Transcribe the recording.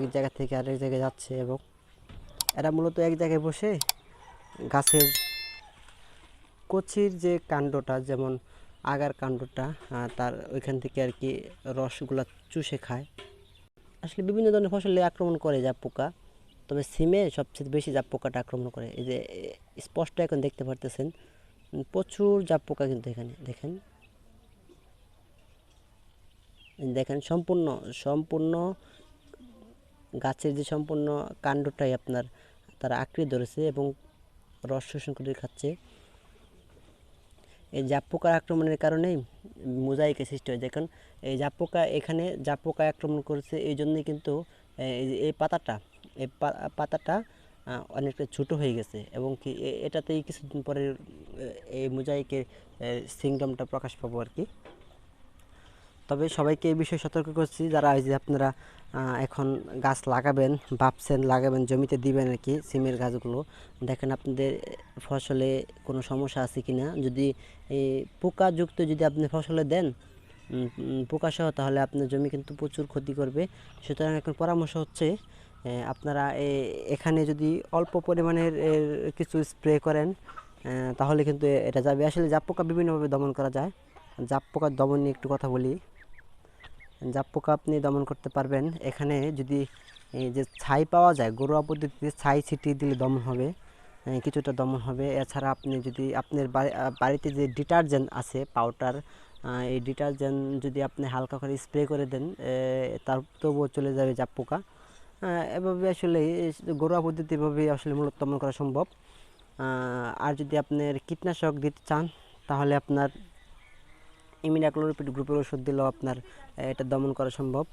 এক জায়গা থেকে আরেক জায়গায় যাচ্ছে এবং এরা মূলত এক জায়গায় বসে গাছের কচির যে কাণ্ডটা, যেমন আগার কাণ্ডটা তার ওইখান থেকে আর কি রসগুলা চুষে খায়। আসলে বিভিন্ন ধরনের ফসলে আক্রমণ করে যা পোকা তবে সিমে সবচেয়ে বেশি জাপ পোকাটা আক্রমণ করে। এই যে স্পষ্ট এখন দেখতে পারতেছেন প্রচুর জাপ পোকা কিন্তু এখানে, দেখেন। দেখেন, সম্পূর্ণ সম্পূর্ণ গাছের যে সম্পূর্ণ কাণ্ডটাই আপনার তারা আঁকড়ে ধরেছে এবং রস শোষণ করে খাচ্ছে। এই জাপ পোকার আক্রমণের কারণেই মোজাইকের সৃষ্টি হয়। দেখুন, এই জাপ পোকা এখানে জাপ পোকা আক্রমণ করেছে, এই জন্যই কিন্তু এই পাতাটা এই পাতাটা অনেকটা ছোটো হয়ে গেছে এবং কি এটাতেই কিছুদিন পরে এই মোজাইকের সিংডমটা প্রকাশ পাবো আর কি। তবে সবাইকে এই বিষয়ে সতর্ক করছি, যারা এই যে আপনারা এখন গাছ লাগাবেন, ভাবছেন লাগাবেন, জমিতে দিবেন আর কি, সিমের গাছগুলো, দেখেন আপনাদের ফসলে কোনো সমস্যা আছে কি না যদি এই পোকাযুক্ত যদি আপনি ফসলে দেন পোকাসহ, তাহলে আপনার জমি কিন্তু প্রচুর ক্ষতি করবে। সুতরাং এখন পরামর্শ হচ্ছে আপনারা এখানে যদি অল্প পরিমাণের কিছু স্প্রে করেন তাহলে কিন্তু এটা যাবে। আসলে জাপ পোকা বিভিন্নভাবে দমন করা যায়। জাপ পোকার দমন নিয়ে একটু কথা বলি। জাপ পোকা আপনি দমন করতে পারবেন। এখানে যদি যে ছাই পাওয়া যায়, ঘরোয়া পদ্ধতিতে ছাই ছিটিয়ে দিলে দমন হবে কিছুটা দমন হবে। এছাড়া আপনি যদি আপনার বাড়িতে যে ডিটারজেন্ট আছে, পাউডার এই ডিটারজেন্ট যদি আপনি হালকা করে স্প্রে করে দেন তার তবুও চলে যাবে জাপ পোকা এভাবে আসলে ঘরোয়া পদ্ধতি এভাবে আসলে মূলত দমন করা সম্ভব। আর যদি আপনার কীটনাশক দিতে চান, তাহলে আপনার ইমিডাক্লোরোপিড গ্রুপের ওষুধ দিলেও আপনার এটা দমন করা সম্ভব।